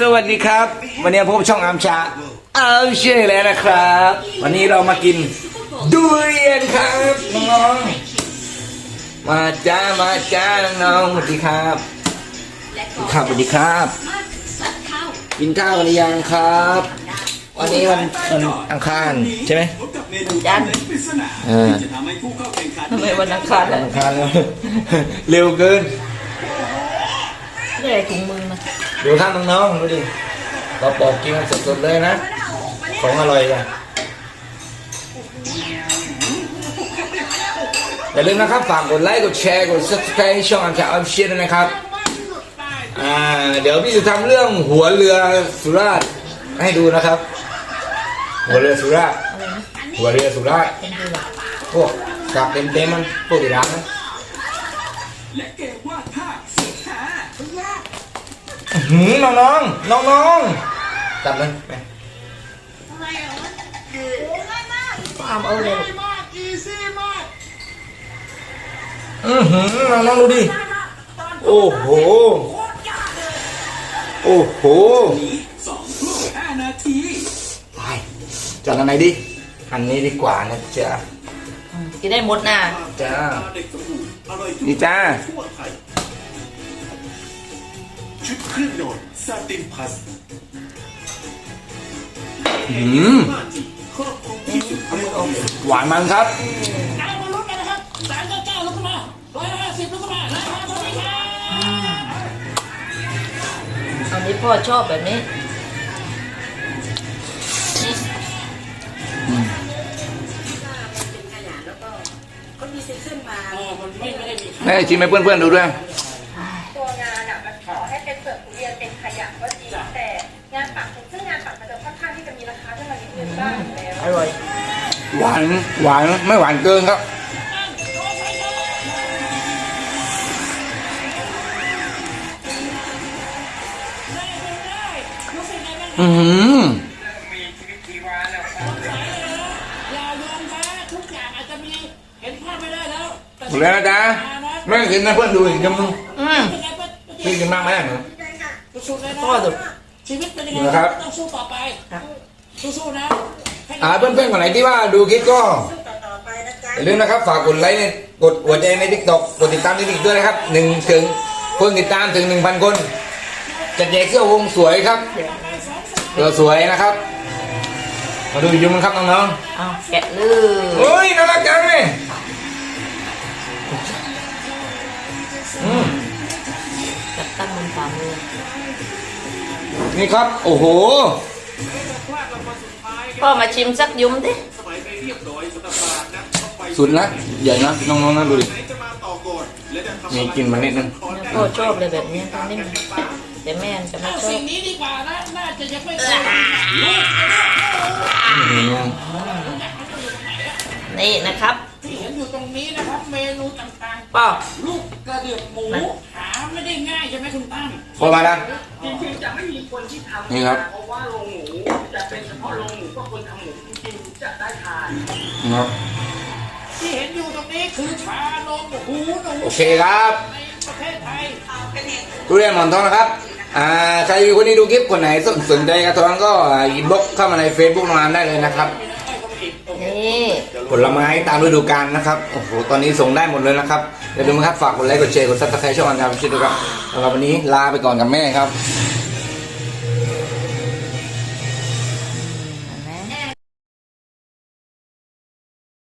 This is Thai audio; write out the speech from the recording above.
สวัสดีครับ วันนี้พบช่องอามชาเอาเชื่อแล้วนะครับ วันนี้เรามากินดุเรียนครับน้องๆมาจ้ามาจ้าน้องๆสวัสดีครับครับสวัสดีครับ กินข้าวกันหรือยังครับ วันนี้วันวันอังคารใช่ไหมจันเออทำไมวันอังคารวัล่ะนอังคารแล้ว เร็วเกินนี่อะไรถุงมือมา ดูท่านน้องๆดูดิ เราปอกกินกันสดๆเลยนะ ของอร่อยกันอย่าลืมนะครับ ฝากกดไลค์ กดแชร์ กด subscribe ช่องอันชาอัพเชียร์ด้วยนะครับ อ่า เดี๋ยวพี่จะทำเรื่องหัวเรือสุราษฎร์ให้ดูนะครับ หัวเรือสุราษฎร์หัวเรือสุราษฎร์พวกกลับเต็มๆมันพวกที่ร้านนะ และเกมวาดภาพสุดท้า หืมน้องๆน้องๆจับมันไปความเอาเลยอือหือน้องๆดูดิ โอ้โห โอ้โหนี้สองทุ่มห้านาทีไปจัดอันไหนดิ อันนี้ดีกว่านะจ๊ะกินได้หมดน่ะจ้าเด็กสบู่อร่อยทุกนี่จ้าทั่วไทย ชุดเครื่องนอนซาตินพัสหืมบ้านที่ครอบคลุมที่สุดในโลกหวานมันครับ เอามาลุ้นกันนะครับสามเก้าเก้าลุกขึ้นมาร้อยห้าสิบลุกขึ้นมาราคาเท่าไหร่ครับอันนี้พ่อชอบแบบนี้นี่เออมันไม่ไม่ได้มี แม่ชิมให้เพื่อนๆดูด้วย อยู่แล้วอร่อย หวานหวานไม่หวานเกินครับ อือหืออย่ายอมแพ้ทุกอย่างอาจจะมีเห็นภาพไม่ได้แล้วแต่หมดแล้วนะจ๊ะแม่กินนะเพื่อนดูอีกคำนึงอืมยังไงก็พี่กินมากไหมเหรอสู้ๆเลยพ่อดูนะชีวิตเป็นยังไงนะครับต้องสู้ต่อไป สู้ๆนะให้ อ่าเพื่อนๆคนไหนที่ว่าดูคลิปก็อย่าลืมนะครับฝากกดไลค์ในกดหัวใจในทิกตอกกดติดตามในทิกด้วยนะครับหนึ่งถึงคนติดตามถึงหนึ่งพันคนจะแจกเสื้อวงสวยครับเสื้อสวยนะครับ มาดูยุ่งครับน้องเอาแกะเลๆยโอ้ยน่ารักจังเลยอืมจับตั้งบนฝ่ามือนี่ครับ โอ้โห พ่อมาชิมสักยุ้มดิสมัยไปเรียบร้อยสตาร์บาร์นะเข้าไปสุดนะใหญ่นะน้องๆนะดูดิไหนจะมาต่อก่อนและจะทำมีกลินมานิดนึงพ่อชอบเลยแบบนี้ตอนนี้แต่แม่จะไม่เอาชอสิ่บงนี้ดีกว่านะน่าจะยังไม่อืมนี่นะครับที่เห็นอยู่ตรงนี้นะครับเมนูต่างพ่อๆลูกกระเดือกหมูหาไม่ได้ง่ายใช่ไหมคุณตั้มพอมานะจริงๆจะไม่มีคนที่ทำนี่ครับเพราะว่าโรงหมู จะเป็นเฉพาะโรงหมูก็คนทำหมูจริงๆจะได้ทาน ครับที่เห็นอยู่ตรงนี้คือชานมหูหนูโอเคครับในประเทศไทย ทุเรียนหมอนทองนะครับ อ่าใครคนนี้ดูคลิปคนไหนสนสนใจกระท้อนก็อินบ็อกเข้ามาใน Facebook นานได้เลยนะครับ นี่ ผลไม้ตามฤดูกาลนะครับ โอ้โห ตอนนี้ส่งได้หมดเลยนะครับอย่าลืมนะครับ ฝากกดไลค์ กดแชร์ กดซับสไครต์ช่องอันดาวิชิตด้วยครับสำหรับวันนี้ลาไปก่อนกับแม่ครับ